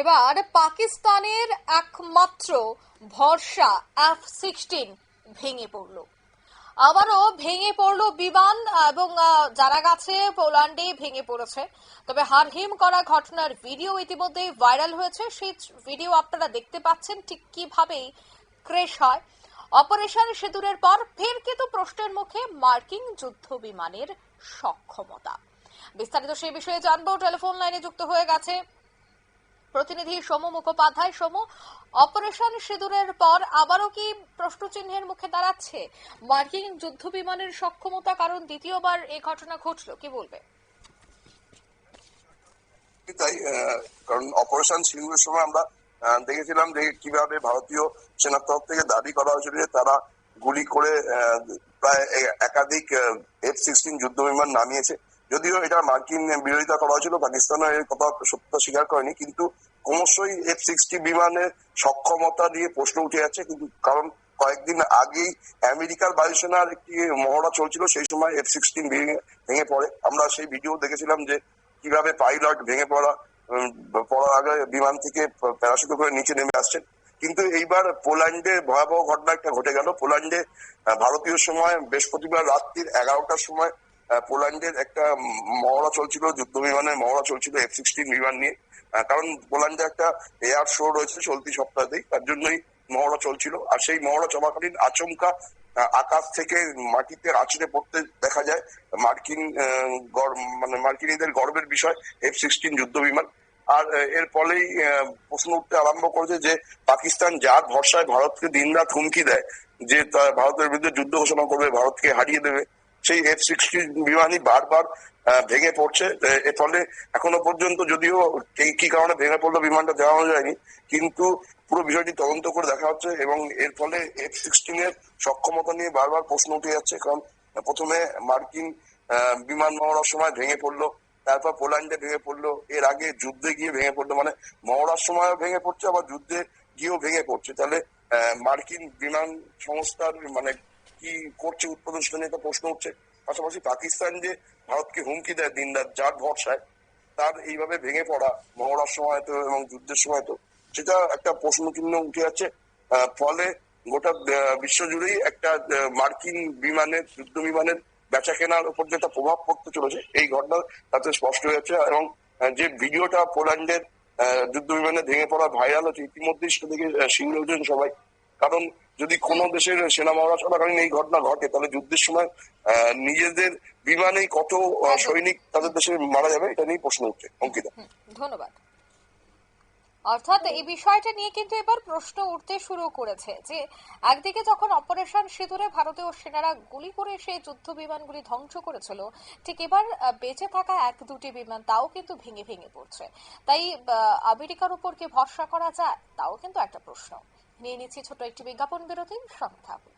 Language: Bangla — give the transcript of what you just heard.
এবার পাকিস্তানের একমাত্র ভরসা এফ সিক্সটিন ভেঙে পড়ল। আবারও ভেঙে পড়ল বিমান এবং যারা গেছে পোল্যান্ডে ভেঙে পড়েছে। তবে হারহিম করা ঘটনার ভিডিও ইতিমধ্যে ভাইরাল হয়েছে। সেই ভিডিও আপনারা দেখতে পাচ্ছেন ঠিক কীভাবে ক্রেশ হয়। অপারেশন সিঁদুরের পর ফের কিন্তু প্রশ্নের মুখে মার্কিন যুদ্ধ বিমানের সক্ষমতা। বিস্তারিত সেই বিষয়ে জানব। টেলিফোন লাইনে যুক্ত হয়ে গেছে প্রতিনিধি সোমু মুখোপাধ্যায়। সোমু, অপারেশন সিঁদুরের পর আবারও কি প্রশ্নচিহ্নের মুখে দাঁড়াচ্ছে? মার্কিন যুদ্ধ বিমানের সক্ষমতা কারণ দ্বিতীয়বার এই ঘটনা ঘটলো, কি বলবে? তাই কারণ অপারেশন সিন্ধুর সময় আমরা দেখেছিলাম যে কীভাবে ভারতীয় সেনার তরফ থেকে দাবি করা হয়েছিল যে তারা গুলি করে প্রায় একাধিক এফ সিক্সটিন যুদ্ধ বিমান নামিয়েছে। যদিও এটা মার্কিন বিরোধিতা করা হয়েছিল, পাকিস্তানও এর কথা সত্য স্বীকার করেনি, কিন্তু ক্রমশই এফ সিক্সটি বিমানের সক্ষমতা নিয়ে প্রশ্ন উঠে যাচ্ছে, কিন্তু কারণ কয়েকদিন আগেই আমেরিকার বায়ুসেনার একটি মহড়া চলছিল, সেই সময় এফ সিক্সটিন ভেঙে পড়ে। আমরা সেই ভিডিও দেখেছিলাম যে কীভাবে পাইলট ভেঙে পড়া পড়ার আগে বিমান থেকে প্যারাশুট করে নিচে নেমে আসছেন। কিন্তু এইবার পোল্যান্ডে ভয়াবহ ঘটনা একটা ঘটে গেল। পোল্যান্ডে ভারতীয় সময় বৃহস্পতিবার রাত্রির এগারোটার সময় পোল্যান্ডের একটা মহড়া চলছিল, যুদ্ধ বিমানের মহড়া চলছিল এফ সিক্সটিন বিমান নিয়ে। কারণ পোল্যান্ডে একটা এয়ার শো রয়েছে চলতি সপ্তাহতেই, তার জন্যই মহড়া চলছিল। আর সেই মহড়া চলাকালীন আচমকা আকাশ থেকে মাটিতে আছড়ে পড়তে দেখা যায়। মার্কিন মানে মার্কিনীদের গর্বের বিষয় এফ সিক্সটিন যুদ্ধ বিমান আর এর ফলেই প্রশ্ন উঠতে আরম্ভ করেছে যে পাকিস্তান যার ভরসায় ভারতকে দিনরাত হুমকি দেয়, যে ভারতের বিরুদ্ধে যুদ্ধ ঘোষণা করবে, ভারতকে হারিয়ে দেবে সেই এফ সিক্সটিন বিমানই বারবার ভেঙে পড়ছে। এর ফলে এখনও পর্যন্ত যদিও কি কারণে ভেঙে পড়ল বিমানটা জানানো যায়নি কিন্তু পুরো বিষয়টি তদন্ত করে দেখা হচ্ছে এবং এর ফলে এফ সিক্সটিন এর সক্ষমতা নিয়ে বারবার প্রশ্ন উঠে যাচ্ছে। কারণ প্রথমে মার্কিন বিমান মহড়ার সময় ভেঙে পড়ল, তারপর পোল্যান্ডে ভেঙে পড়ল, এর আগে যুদ্ধে গিয়ে ভেঙে পড়ল। মানে মহড়ার সময়ও ভেঙে পড়ছে, আবার যুদ্ধে গিয়েও ভেঙে পড়ছে। তাহলে মার্কিন বিমান সংস্থার মানে কি করছে উৎপাদন সেটা নিয়ে একটা প্রশ্ন উঠছে। পাশাপাশি পাকিস্তান যে ভারতকে হুমকি দেয় দিন রাত যার ভরসায় তার এইভাবে ভেঙে পড়া মহড়ার সময় তো এবং যুদ্ধের সময় তো সেটা একটা প্রশ্ন চিহ্ন উঠে আহ, ফলে গোটা বিশ্ব জুড়েই একটা মার্কিন বিমানের যুদ্ধ বিমানের বেচা কেনার উপর যে একটা প্রভাব পড়তে চলেছে এই ঘটনা তাতে স্পষ্ট হয়ে যাচ্ছে। এবং যে ভিডিওটা পোল্যান্ডের যুদ্ধ বিমানে ভেঙে পড়া ভাইরাল হচ্ছে ইতিমধ্যেই সেটা দেখে শিহরে সবাই কারণ যদি কোনো দেশের সেনা মহড়া চলাকালীন এই ঘটনা ঘটে তাহলে যুদ্ধের সময় নিজেদের বিমানেই কত সৈনিক তাদের দেশে মারা যাবে এটা নিয়ে প্রশ্ন উঠছে অঙ্কিতা। ধন্যবাদ। অর্থাৎ এই বিষয়টা নিয়ে কিন্তু এবার প্রশ্ন উঠতে শুরু করেছে যে একদিকে যখন অপারেশন সিঁদুরে ভারতীয় সেনারা গুলি করে সেই যুদ্ধ বিমানগুলি ধ্বংস করেছিল ঠিক এবার বেঁচে থাকা এক দুটি বিমান তাও কিন্তু ভেঙে ভেঙে পড়ছে। তাই আমেরিকার উপর কি ভরসা করা যায়? তাও কিন্তু একটা প্রশ্ন। নিয়ে নিচ্ছি ছোট একটি বিজ্ঞাপন বিরতির থাকুন